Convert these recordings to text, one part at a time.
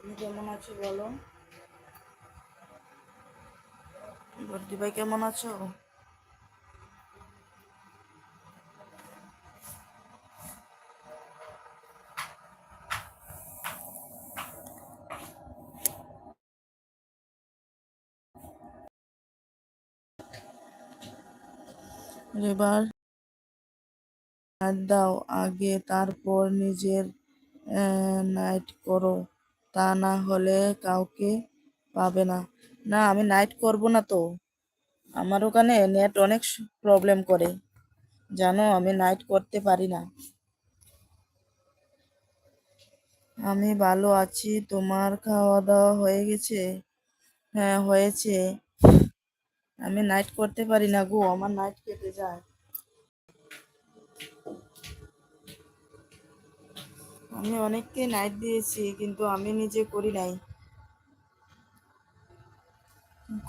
তুমি কেমন আছো বলো? বর্দি ভাই কেমন আছো? এবার হাত দাও, আগে তারপর নিজের নাইট করো। তা না হলে কাউকে পাবে না। না, আমি নাইট করব না তো। আমার ওখানে নেট অনেক প্রবলেম করে। জানো, আমি নাইট করতে পারি না। আমি ভালো আছি, তোমার খাওয়া দাওয়া হয়ে গেছে? হ্যাঁ হয়েছে। আমি নাইট করতে পারি না গো, আমার নাইট কেটে যায়। আমি অনেককে নাইট দিয়েছি, কিন্তু আমি নিজে করি নাই।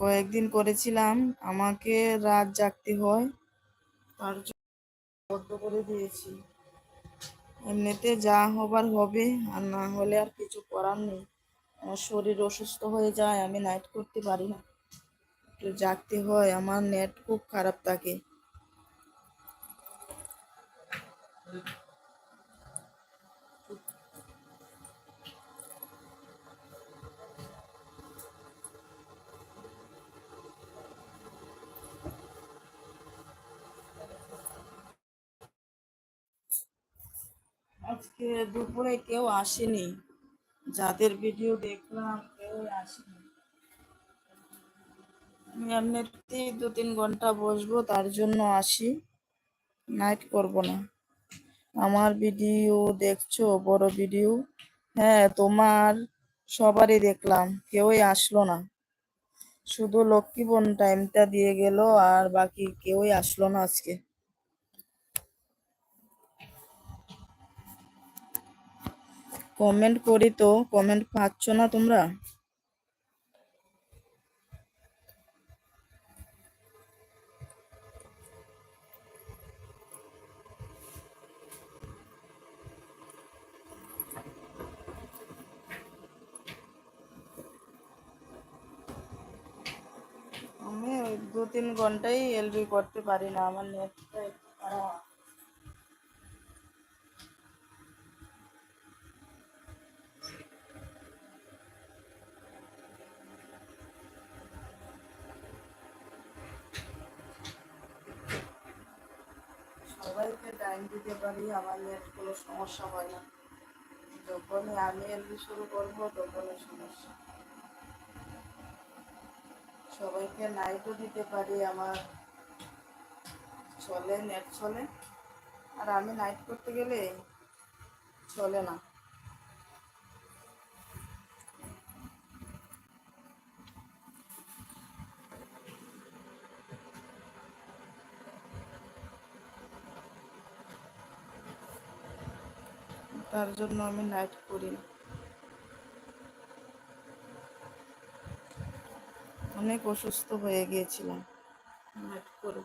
কয়েকদিন করেছিলাম, আমাকে রাত জাগতে হয়, তার বদ্ধ করে দিয়েছি। এমনিতে যা হবার হবে, আর না হলে আর কিছু করার নেই। আমার শরীর অসুস্থ হয়ে যায়, আমি নাইট করতে পারি না। একটু জাগতে হয়, আমার নেট খুব খারাপ থাকে। আজকে দুপুরে কেউ আসেনি। যাদের ভিডিও দেখলাম কেউ আসেনি। আমি এমনিতেই দু তিন ঘণ্টা বসবো, তার জন্য আসি। নাইট করব না। আমার ভিডিও দেখছ? বড় ভিডিও হ্যাঁ তোমার সবারই দেখলাম। কেউই আসলো না। শুধু লক্ষ্মীবন টাইমটা দিয়ে গেল, আর বাকি কেউই আসলো না আজকে। কমেন্ট করি তো কমেন্ট পাচ্ছ না তোমরা? আমি দু তিন ঘন্টাই এলবি করতে পারি না, আমার নেটটা একটু খারাপ সবাইকে টাইম দিতে পারি, আমার নেট কোনো সমস্যা হয় না। যখনই আমি এলবি শুরু করব, তখনই সমস্যা। সবাইকে নাইটও দিতে পারি, আমার চলে, নেট চলে। আর আমি নাইট করতে গেলে চলে না। তার জন্য আমি নাইট করি অনেক অসুস্থ হয়ে গিয়েছিলাম। নাইট করে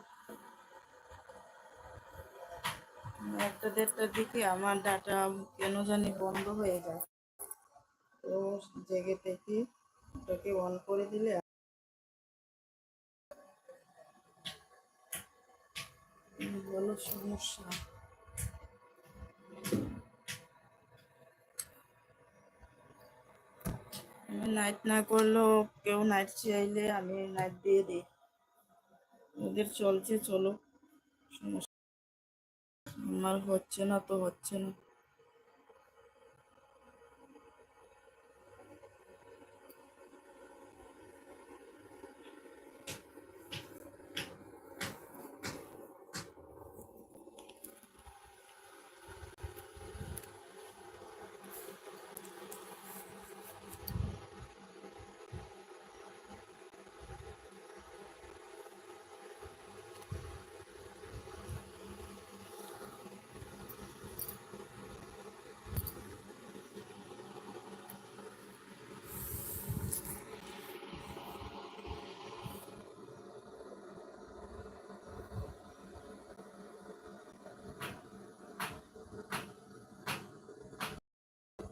একটা দেড়টার দিকে আমার ডাটা কেন জানি বন্ধ হয়ে যায়। তো জেগে থেকে ওটাকে অন করে দিলে বলো সমস্যা। নাইট না করলেও কেউ নাইট চাইলে আমি নাইট দিয়ে দিই। ওদের চলছে চলো সমস্যা আমার হচ্ছে না, তো হচ্ছে না।